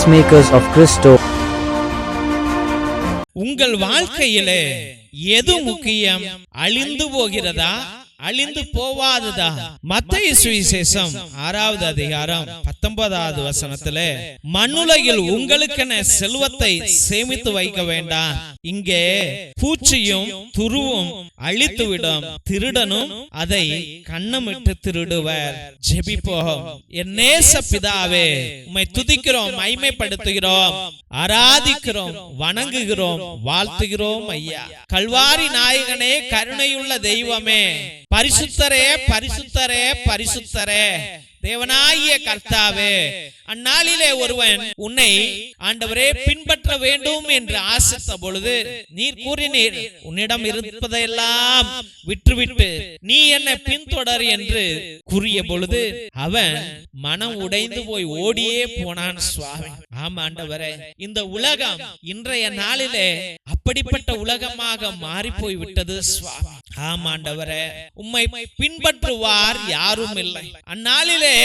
Peacemakers of Christo. உங்கள் வாழ்க்கையிலே எது முக்கியம் அழிந்து போகிறதா அழிந்து போவாததா? மத்திய சுவிசேஷம் ஆறாவது அதிகாரம் பத்தொன்பதாவது வசனத்துல மண்ணுலகில் உங்களுக்கென செல்வத்தை சேமித்து வைக்க வேண்டாம். இங்கே பூச்சியும் துருவும் அழித்துவிடும். திருடனும் அதை கண்ணமிட்டு திருடுவர். ஜெபிப்போம். என் நேச பிதாவே உம்மை துதிக்கிறோம் மைமைப்படுத்துகிறோம் ஆராதிக்கிறோம் வணங்குகிறோம் வாழ்த்துகிறோம் ஐயா. கல்வாரி நாயகனே கருணையுள்ள தெய்வமே பரிசுத்தரே பரிசுத்தரே பரிசுத்தரே தேவனாகிய கர்த்தாவே அந்நாளிலே ஒருவன் உன்னை ஆண்டவரே பின்பற்ற வேண்டும் என்று ஆசித்த பொழுது நீர் கூறினீர் உன்னிடம் இருப்பதையெல்லாம் விட்டுவிட்டு நீ என்னை பின்தொடர் என்று கூறிய பொழுது அவன் மனம் உடைந்து போய் ஓடியே போனான் சுவாமி. ஆமா ஆண்டவரே இந்த உலகம் இன்றைய நாளிலே அப்படிப்பட்ட உலகமாக மாறி போய் விட்டது சுவாமி. ஆமாண்டவரே உம்மை பின்பற்றுவார் யாரும் இல்லை. அந்நாளிலே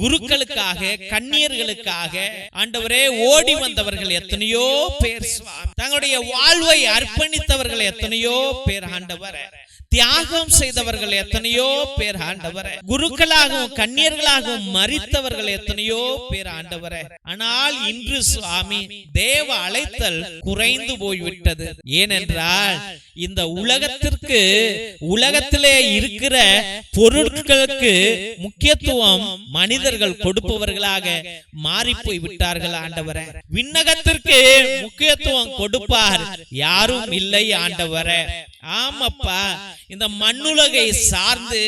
குருக்களுக்காக கண்ணியர்களுக்காக ஆண்டவரே ஓடி வந்தவர்கள் எத்தனையோ பேர் தங்களுடைய வாழ்வை அர்ப்பணித்தவர்கள் எத்தனையோ பேர் ஆண்டவரே. தியாகம் செய்தவர்கள் எத்தனையோ பேர் ஆண்டவர. குருக்களாகவும் கண்ணியர்களாகவும் மறித்தவர்கள் எத்தனையோ பேர் ஆண்டவர. ஆனால் இன்று சுவாமி தேவ அழைத்தல் குறைந்து போய்விட்டது. ஏனென்றால் இந்த உலகத்திற்கு உலகத்திலே இருக்கிற பொருட்களுக்கு முக்கியத்துவம் மனிதர்கள் கொடுப்பவர்களாக மாறி போய் விட்டார்கள் ஆண்டவரே. விண்ணகத்திற்கு முக்கியத்துவம் கொடுப்பார் யாரும் இல்லை ஆண்டவரே. ஆமாப்பா இந்த மண்ணுலகை சார்ந்து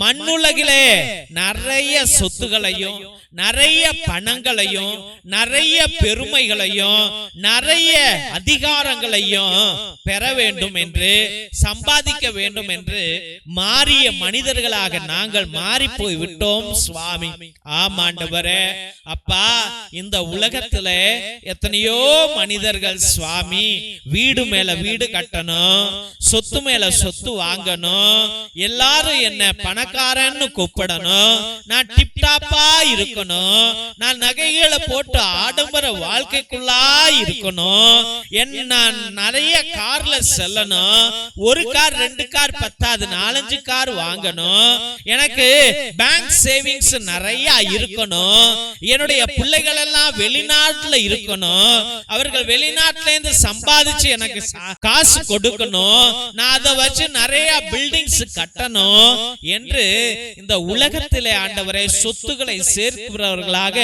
மண்ணுலகிலே நிறைய சொத்துகளையும் நிறைய பணங்களையும் நிறைய பெருமைகளையும் நிறைய அதிகாரங்களையும் பெற வேண்டும் என்று சம்பாதிக்க வேண்டும் என்று மாறிய மனிதர்களாக நாங்கள் மாறி போய் விட்டோம் சுவாமி ஆமாண்டவரே அப்பா இந்த உலகத்துல எத்தனையோ மனிதர்கள் சுவாமி வீடு மேல வீடு கட்டணும் சொத்து மேல சொத்து வாங்கணும் எல்லாரும் என்ன பணக்காரன்னு கூப்பிடணும் நான் டிப்டாப்பா இருக்கணும் நான் நகைகளை போட்டு ஆடம்பர வாழ்க்கைக்குள்ளா இருக்கணும் என்ன நான் நிறைய கார்ல செல்லணும் ஒரு கார் ரெண்டு கார் பத்தாது நாலஞ்சு கார் வாங்கணும். எனக்கு பேங்க் சேவிங்ஸ் நிறைய இருக்கணும். என்னுடைய பிள்ளைகள் எல்லாம் வெளிநாட்டுல இருக்கணும். அவர்கள் வெளிநாட்டுல இருந்து சம்பாதிச்சு எனக்கு காசு கொடுக்கணும். நான் அதை வச்சு நிறைய பில்டிங்ஸ் கட்டணும். என்று இந்த உலகத்திலே ஆண்டவரை சொத்துக்களை சேர்க்கிறவர்களாக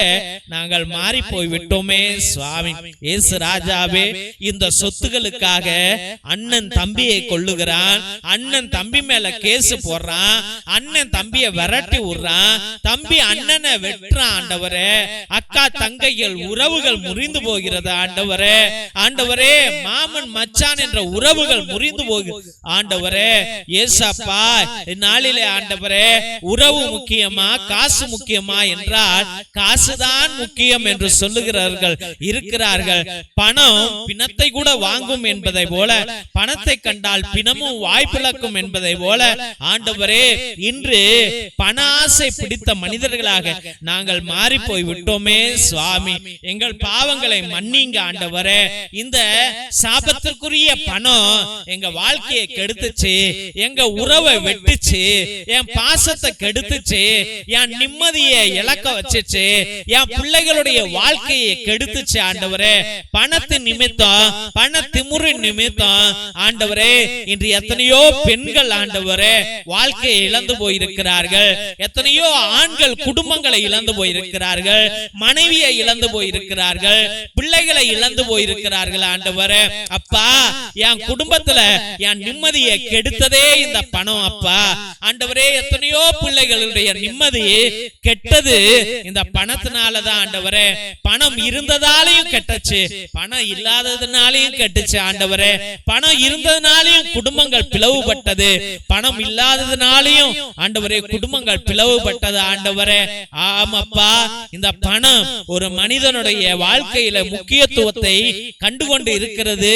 நாங்கள் மாறி போய் விட்டோமே சுவாமி. இயேசு ராஜாவே இந்த சொத்துகளுக்காக அண்ணன் தம்பியை கொள்ளுகிறான் அண்ணன் தம்பி மேல கேஸ் போடுறான். அண்ணன் தம்பியை விரட்டி விடுறான். தம்பி அண்ணனை வெட்டுறான் ஆண்டவரே. அக்கா தங்கைகள் உறவுகள் முறிந்து போகிறது ஆண்டவரே. ஆண்டவரே. மாமன் மச்சான் என்ற உறவுகள் முறிந்து போகிறது. ஆண்டவரே ஏசப்பா இந்நாளிலே ஆண்டவரே உறவு முக்கியமா? காசு முக்கியமா என்றால் காசுதான் முக்கியம் என்று சொல்லுகிறார்கள். இருக்கிறார்கள். பணம் பிணத்தை கூட வாங்கும் என்பதை போல பணத்தை கண்டால் பிணமும் வாய்ப்பிழக்கும் என்பதை போல ஆண்டவரே இன்று பண ஆசை பிடித்த மனிதர்களாக நாங்கள் மாறி போய் விட்டோமே சுவாமி. எங்கள் பாவங்களை மன்னிங்க ஆண்டவரே. இந்த சாபத்திற்குரிய பணம் எங்க வாழ்க்கையை கெடுத்துச்சு. எங்க உறவை வெட்டுச்சு. என் பாசத்தை கெடுத்துச்சு. என் நிம்மதியை இழக்க வச்சுச்சு. என் பிள்ளைகளுடைய வாழ்க்கையை கெடுத்துச்சு ஆண்டவரே. பணத்து நிமித்தம் பண திமுறு நிமித்தம் ஆண்டவரே. ஆண்டவரே இன்று எத்தனையோ பெண்கள் ஆண்டவரே வாழ்க்கையை இழந்து போயிருக்கிறார்கள். எத்தனையோ ஆண்கள் குடும்பங்களை இழந்து போயிருக்கிறார்கள். மனைவியை இழந்து போயிருக்கிறார்கள். பிள்ளைகளை இழந்து போயிருக்கிறார்கள் ஆண்டவரே. அப்பா என் குடும்பத்துல என் நிம்மதியை கெடுத்ததே இந்த பணம் அப்பா. ஆண்டவரே எத்தனையோ பிள்ளைகளுடைய நிம்மதி கெட்டது இந்த பணத்தினாலதான் ஆண்டவரே. பணம் இருந்ததாலையும் கெட்டச்சு. பணம் இல்லாததுனாலையும் கெட்டுச்சு ஆண்டவரே. பணம் இருந்த இருந்ததுனாலையும் குடும்பங்கள் பிளவுபட்டது. பணம் இல்லாததுனாலையும் ஆண்டவரே குடும்பங்கள் பிளவுபட்டது ஆண்டவரே. ஆமாப்பா இந்த பணம் ஒரு மனிதனுடைய வாழ்க்கையில முக்கியத்துவத்தை கண்டுகொண்டு இருக்கிறது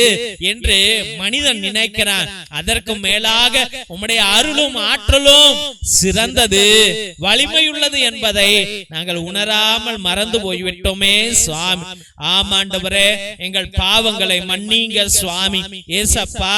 என்று மனிதன் நினைக்கிறான். அதற்கு மேலாக உம்முடைய அருளும் ஆற்றலும் சிறந்தது வலிமையுள்ளது என்பதை நாங்கள் உணராமல் மறந்து போய்விட்டோமே சுவாமி. ஆமாண்டவரே எங்கள் பாவங்களை மன்னிங்க சுவாமி. ஏசப்பா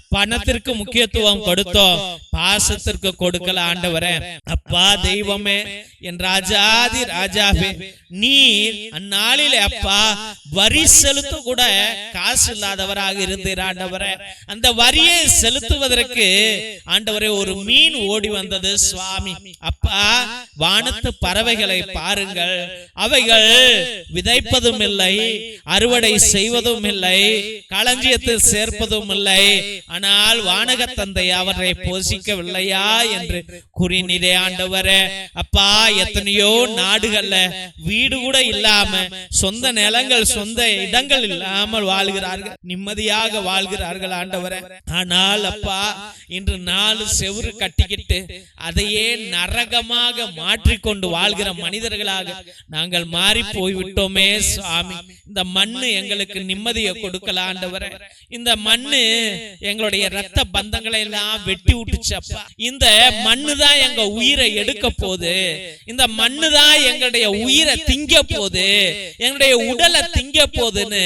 பணத்திற்கு முக்கியத்துவம் கொடுத்தோம். பாசத்திற்கு கொடுக்கல ஆண்டவரே. அப்பா தெய்வமே என் ராஜாதி ராஜாவே நீ அந்நாளில அப்பா வரி செலுத்த கூட காசு இல்லாதவராக இருந்தீர் ஆண்டவரே. அந்த வரியை செலுத்துவதற்கு ஆண்டவரே ஒரு மீன் ஓடி வந்தது சுவாமி. அப்பா வானத்து பறவைகளை பாருங்கள். அவைகள் விதைப்பதும் இல்லை அறுவடை செய்வதும் இல்லை களஞ்சியத்தில் சேர்ப்பதும் இல்லை ஆனால் வானக தந்தை அவரை போஷிக்கவில்லையா என்று கூறினீரே ஆண்டவரே. அப்பா எத்தனையோ நாடுகள்ல வீடு கூட இல்லாம சொந்த நிலங்கள் சொந்த இடங்கள் இல்லாமல் வாழ்கிறார்கள். நிம்மதியாக வாழ்கிறார்கள் ஆண்டவரே. ஆனால் அப்பா இன்று நாலு செவுரு கட்டிக்கிட்டு அதையே நரகமாக மாற்றிக்கொண்டு வாழ்கிற மனிதர்களாக நாங்கள் மாறி போய்விட்டோமே சுவாமி. இந்த மண்ணு எங்களுக்கு நிம்மதியை கொடுக்கல ஆண்டவரே. இந்த மண்ணு எங்களுடைய ரத்த பந்தங்களை எல்லாம் வெட்டி விட்டுச்சப்பா இந்த மண்ணு தான் எங்க உயிரை எடுக்க போது இந்த மண்ணு தான் எங்களுடைய உயிரை திங்க போது எங்களுடைய உடலை திங்க போதுன்னு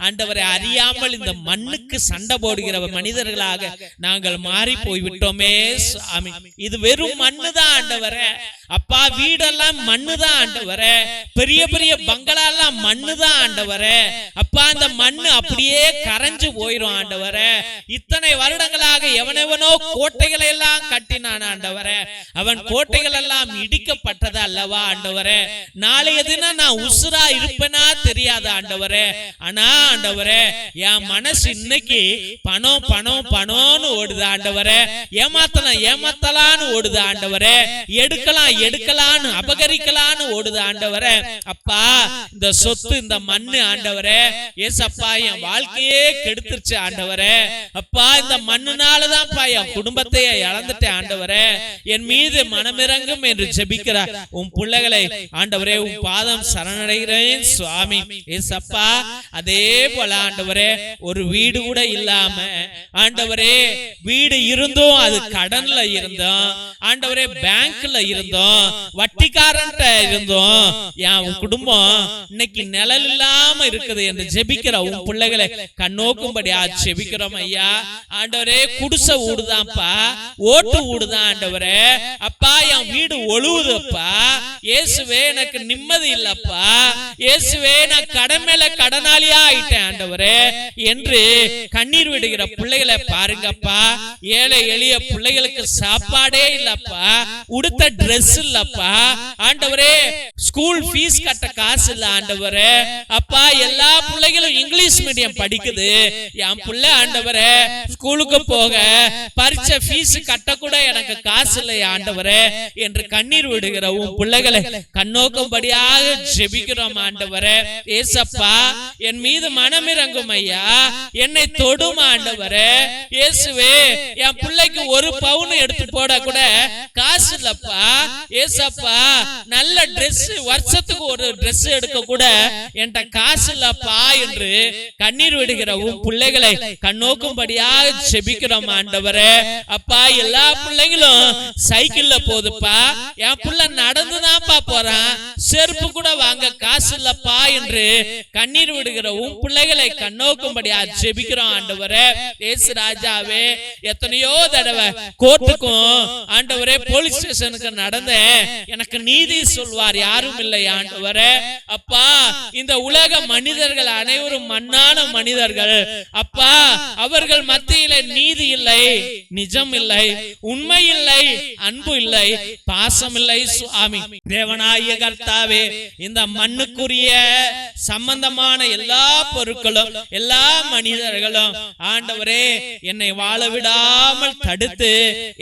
ஆண்டவரை அறியாமல் இந்த மண்ணுக்கு சண்டை போடுகிற மனிதர்களாக நாங்கள் மாறி போய் விட்டோமே சாமி இது வெறும் மண்ணு தான் அப்பா வீடெல்லாம் மண்ணு தான் பெரிய பெரிய பங்களா எல்லாம் மண்ணு தான் அப்பா அந்த மண்ணு அப்படியே கரைஞ்சு போயிரும் ஆண்டவர. இத்தனை வருடங்களாக எவனெவனோ கோட்டைகளை எல்லாம் கட்டினான் ஆண்டவர. அவன் கோட்டைகள் எல்லாம் இடிக்கப்பட்டது அல்லவா ஆண்டவரே. நாளைய தினம் நான் உசுரா இருப்பேனா தெரியாது ஆண்டவரே. ஆனா ஆண்டவரே என் மனசு இன்னைக்கு பணம் பணம் பணம்னு ஓடுது ஆண்டவர. ஏமாத்தலாம் ஏமாத்தலான்னு ஓடுது ஆண்டவர. எடுக்கலாம் எடுக்கலான்னு அபகரிக்கலான்னு ஓடுது ஆண்டவரே. அப்பா இந்த சொத்து இந்த மண்ணு ஆண்டவரே. ஏசப்பா என் வாழ்க்கையே கெடுத்துருச்சு ஆண்டவரே. அப்பா இந்த மண்ணுனாலதான்ப்பா என் குடும்பத்தை இழந்துட்டேன் ஆண்டவரே. என் மீது மனமிறங்கும் என்று ஜெபிக்கிறார். உன் பிள்ளைகளை ஆண்டவரே உன் பாதம் சரணடைகிறேன் சுவாமி. ஏசப்பா அதே போல ஆண்டவரே ஒரு வீடு கூட இல்லாம ஆண்டவரே வீடு இருந்தும் அது கடன்ல இருந்தோம் ஆண்டவரே பேங்க்ல இருந்தோம் வட்டிக்காரன்ட்ட இருந்தோம். என் குடும்பம் இன்னைக்கு நிழல் இல்லாம இருக்குது என்று ஜெபிக்கிற உன் பிள்ளைகளை கண்ணோக்கும்படி ஜெபிக்கிறோம் ஐயா. ஆண்டவரே குடிச ஊடுதான்ப்பா. ஓட்டு ஊடுதான் ஆண்டவரே. அப்பா என் வீடு ஒழுவுதுப்பா இயேசுவே எனக்கு நிம்மதி இல்லப்பா. இயேசுவே நான் கடன் மேல கடனாளியா ஆயிட்டேன் ஆண்டவரே. என்று கண்ணீர் விடுகிற பிள்ளைகளை பாருங்கப்பா. ஏழை எளிய பிள்ளைகளுக்கு சாப்பாடே இல்லப்பா. உடுத்த ட்ரெஸ் ட்ரெஸ் இல்லப்பா ஆண்டவரே ஸ்கூல் ஃபீஸ் கட்ட காசு இல்ல ஆண்டவரே. அப்பா எல்லா பிள்ளைகளும் இங்கிலீஷ் மீடியம் படிக்குது. என் பிள்ளை ஆண்டவரே ஸ்கூலுக்கு போக பரீட்சை ஃபீஸ் கட்ட கூட எனக்கு காசு இல்லை ஆண்டவரே என்று கண்ணீர் விடுகிற உன் பிள்ளைகளை கண்ணோக்கும்படியாக ஜெபிக்கிறோம் ஆண்டவரே. ஏசப்பா என் மீது மனமிறங்கும் ஐயா. என்னை தொடும் ஆண்டவரே. இயேசுவே என் பிள்ளைக்கு ஒரு பவுன் எடுத்து போட கூட காசு இல்லப்பா. ஏசப்பா நல்ல Dress வருஷத்துக்கு ஒரு Dress எடுக்க கூட என்கிட்ட காசு இல்லப்பா என்று கண்ணீர் விடுகிற உன் பிள்ளைகளை கண்ணோக்கும்படியாக ஜெபிக்கிறோம் ஆண்டவரே. அப்பா எல்லா பிள்ளைங்களும் சைக்கிள்ல போகுதுப்பா என் புள்ள நடந்துதான்ப்பா போறான். செருப்பு கூட வாங்க காசு இல்லப்பா என்று கண்ணீர் விடுகிற உன் பிள்ளைகளை கண்ணோக்கும்படியா ஜெபிக்கிறோம் ஆண்டவரே. ஏசு ராஜாவே எத்தனையோ தடவை கோர்ட்டுக்கும் ஆண்டவரே போலீஸ் ஸ்டேஷனுக்கு நடந்தேன் எனக்கு நீதி சொல்வார் யாரும் இல்லை ஆண்டவர. அப்பா இந்த உலக மனிதர்கள் அனைவரும் மண்ணான மனிதர்கள். அப்பா அவர்கள் மத்தியில நீதி இல்லை நிஜம் இல்லை உண்மை இல்லை அன்பு இல்லை பாசம் இல்லை சுவாமி தேவனாய கர்த்தாவே இந்த மண்ணுக்குரிய சம்பந்தமான எல்லா பொருட்களும் எல்லா மனிதர்களும் ஆண்டவரே என்னை வாழ விடாமல் தடுத்து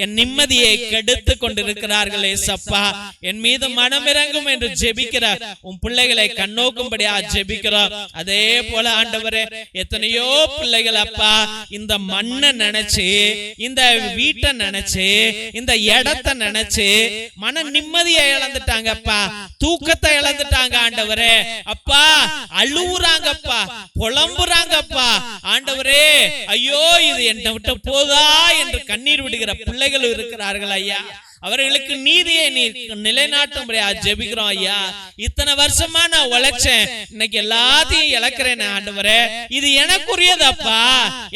என் நிம்மதியை கெடுத்து கொண்டிருக்கிறார்களே சப்பா என் மீது மனமிறங்கும் என்று ஜெபிக்கிற உன் பிள்ளைகளை கண்ணோக்கும்படி முடியா ஜெபிக்கிறோம். அதே போல ஆண்டவரே எத்தனையோ பிள்ளைகள் அப்பா இந்த மண்ணை நினைச்சு இந்த வீட்டை நினைச்சு இந்த இடத்தை நினைச்சு மன நிம்மதியை இழந்துட்டாங்கப்பா தூக்கத்தை இழந்துட்டாங்க ஆண்டவரே. அப்பா அழுவுறாங்கப்பா புலம்புறாங்கப்பா ஆண்டவரே ஐயோ இது என்னை விட்டு போதா என்று கண்ணீர் விடுகிற பிள்ளைகள் இருக்கிறார்கள் ஐயா. அவர்களுக்கு நீதியை நீ நிலைநாட்டும்படியா ஜெபிக்கிறோம் ஐயா. இத்தனை வருஷமா நான் உழைச்சேன். இன்னைக்கு எல்லாத்தையும் இழக்கிறேன் ஆண்டவரே. இது எனக்குரியதப்பா.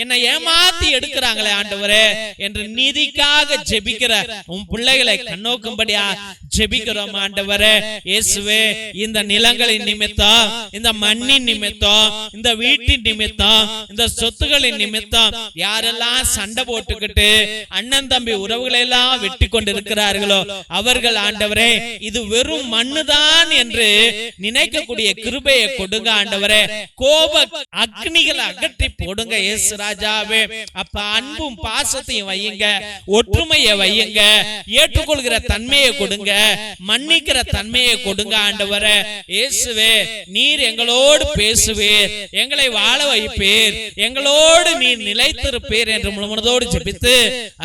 என்னை ஏமாத்தி எடுக்கிறாங்களே ஆண்டவரே என்று நீதிக்காக ஜெபிக்கிற உன் பிள்ளைகளை கண்ணோக்கும்படியா ஜெபிக்கிறோம் ஆண்டவரே. இயேசுவே இந்த நிலங்களின் நிமித்தம் இந்த மண்ணின் நிமித்தம் இந்த வீட்டின் நிமித்தம் இந்த சொத்துகளின் நிமித்தம் யாரெல்லாம் சண்டை போட்டுக்கிட்டு அண்ணன் தம்பி உறவுகளை எல்லாம் வெட்டி இருக்கிறார்களோ? அவர்கள் ஆண்டவரே இது வெறும் மண்ணுதான் என்று நினைக்கக்கூடிய கிருபையை கொடுங்க ஆண்டவரே. கோப அக்னிகளை அகற்றி போடுங்க இயேசு ராஜாவே. அப்ப அன்பும் பாசத்தையும் வையுங்க ஒற்றுமையை வையுங்க ஏற்றுக்கொள்கிற தன்மையை கொடுங்க மன்னிக்கிற தன்மையை கொடுங்க ஆண்டவரே. இயேசுவே நீர் எங்களோடு பேசுவீர் எங்களை வாழ வைப்பீர் எங்களோடு நீர் நிலைத்திருப்பீர் என்று முழுமனதோடு ஜெபித்து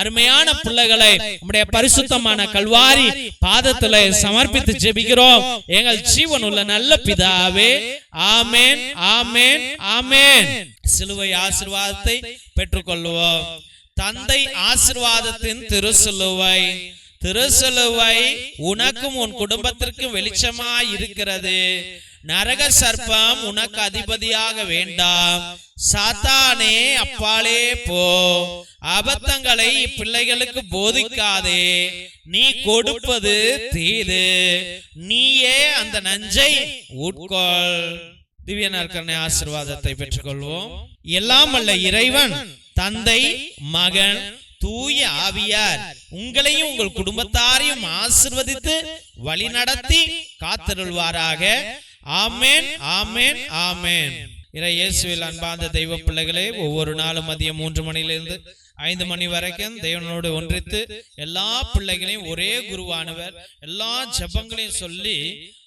அருமையான பிள்ளைகளை நம்முடைய பரிசுத்த பரிசுத்தமான கல்வாரி பாதத்துல சமர்ப்பித்து ஜெபிக்கிறோம். எங்கள் ஜீவன் உள்ள நல்ல பிதாவே ஆமேன் ஆமேன் ஆமேன் சிலுவை ஆசீர்வாதத்தை பெற்றுக்கொள்வோம் தந்தை ஆசீர்வாதத்தின் திருசிலுவை. திருசிலுவை. உனக்கும் உன் குடும்பத்திற்கும் வெளிச்சமாய் இருக்கிறது நரக சர்ப்பம் உனக்கு அதிபதியாக வேண்டாம். சாத்தானே அப்பாலே போ. அபத்தங்களை பிள்ளைகளுக்கு போதிக்காதே. நீ கொடுப்பது தீது. நீயே அந்த நஞ்சை உட்கொள். திவ்ய நற்கரணை ஆசீர்வாதத்தை பெற்றுக்கொள்வோம். எல்லாம் அல்ல இறைவன் தந்தை மகன் தூய ஆவியார் உங்களையும் உங்கள் குடும்பத்தாரையும் ஆசிர்வதித்து வழிநடத்தி காத்திருள்வாராக. ஆமேன் ஆமேன் ஆமேன். இறை இயேசுவில் அன்பார்ந்த தெய்வ பிள்ளைகளே ஒவ்வொரு நாளும் மதியம் மூன்று மணியிலிருந்து ஐந்து மணி வரைக்கும் தேவனோடு ஒன்றித்து எல்லா பிள்ளைகளையும் ஒரே குருவானவர். எல்லா ஜெபங்களையும் சொல்லி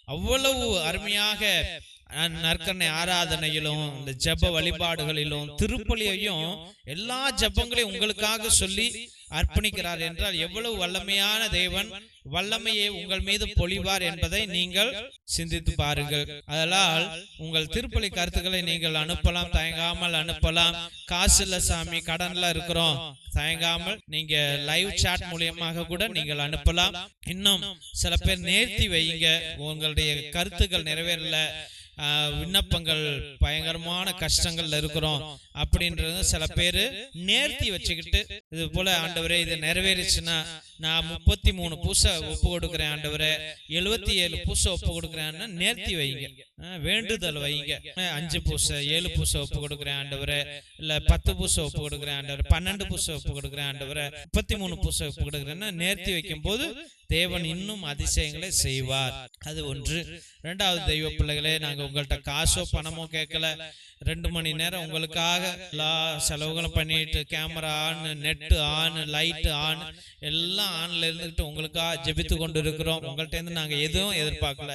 அவ்வளவு அருமையாக நற்கண்ணை ஆராதனையிலும் இந்த ஜெப வழிபாடுகளிலும் திருப்பலியையும் எல்லா ஜெபங்களையும் உங்களுக்காக சொல்லி அர்ப்பணிக்கிறார் என்றால் எவ்வளவு வல்லமையான தேவன். வல்லமையை உங்கள் மீது பொழிவார் என்பதை நீங்கள் சிந்தித்து பாருங்கள். அதனால் உங்கள் திருப்பலி கருத்துக்களை நீங்கள் அனுப்பலாம். தயங்காமல் அனுப்பலாம். காசு இல்ல சாமி கடன்ல இருக்கிறோம். தயங்காமல் நீங்க லைவ் சாட் மூலியமாக கூட நீங்கள் அனுப்பலாம். இன்னும் சில பேர் நேர்த்தி வையுங்க. உங்களுடைய கருத்துக்கள் நிறைவேறல ஆஹ், விண்ணப்பங்கள் பயங்கரமான கஷ்டங்கள்ல இருக்கிறோம். அப்படின்றது சில பேர் நேர்த்தி வச்சுக்கிட்டு இது போல ஆண்டவரே இது நிறைவேறிச்சுன்னா நான் முப்பத்தி மூணு பூசை ஒப்பு கொடுக்குறேன் ஆண்டவரே. எழுபத்தி ஏழு பூசை ஒப்பு கொடுக்குறேன்னா நேர்த்தி வைங்க. வேண்டுதல் வைங்க. அஞ்சு பூசை ஏழு பூசை ஒப்பு கொடுக்குறேன் ஆண்டவரை. இல்ல பத்து பூசை ஒப்பு கொடுக்குறேன் ஆண்டவரே. பன்னெண்டு பூசை ஒப்பு கொடுக்குறேன் ஆண்டவரை. முப்பத்தி மூணு பூசை ஒப்பு கொடுக்குறேன்னா நேர்த்தி வைக்கும் போது தேவன் இன்னும் அதிசயங்களை செய்வார். அது ஒன்று. ரெண்டாவது தெய்வ பிள்ளைகளே நாங்க உங்கள்கிட்ட காசோ பணமோ கேட்கல. ரெண்டு மணி நேரம் உங்களுக்காக எல்லா செலவுகளும் பண்ணிட்டு camera on net on light on எல்லாம் ஆன்ல இருந்துட்டு உங்களுக்காக ஜெபித்து கொண்டு இருக்கிறோம் உங்கள்ட்ட இருந்து நாங்க எதுவும் எதிர்பார்க்கல.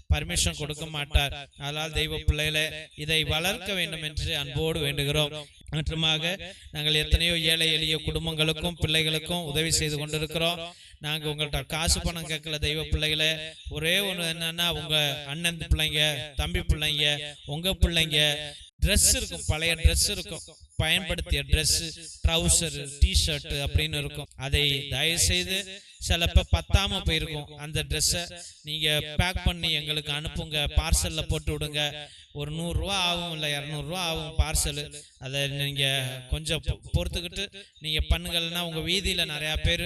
பர்மிஷன் கொடுக்க மாட்டார். அதனால் தெய்வ பிள்ளைகளே இதை வளர்க்க வேண்டும் என்று அன்போடு வேண்டுகிறோம். மற்றுமாக நாங்கள் எத்தனையோ ஏழை எளிய குடும்பங்களுக்கும் பிள்ளைகளுக்கும் உதவி செய்து கொண்டிருக்கிறோம். நாங்க உங்கள்ட்ட காசு பணம் கேட்கல தெய்வ பிள்ளைகளே. ஒரே ஒண்ணு என்னன்னா உங்க அண்ணன் பிள்ளைங்க தம்பி பிள்ளைங்க உங்க பிள்ளைங்க Dress இருக்கும் பழைய Dress இருக்கும். பயன்படுத்திய Dress ட்ரௌசர் டிஷர்ட் அப்படின்னு இருக்கும். அதை தயவு செய்து சிலப்ப பத்தாம போயிருக்கும். அந்த ட்ரெஸ்ஸை நீங்க பேக் பண்ணி எங்களுக்கு அனுப்புங்க. பார்சல்ல போட்டு விடுங்க. ஒரு நூறு ரூபா ஆகும் இல்லை இரநூறுவா ஆகும் பார்சல் அதை நீங்க கொஞ்சம் பொறுத்துக்கிட்டு நீங்க பண்ணுங்கள்னா உங்க வீதியில நிறைய பேர்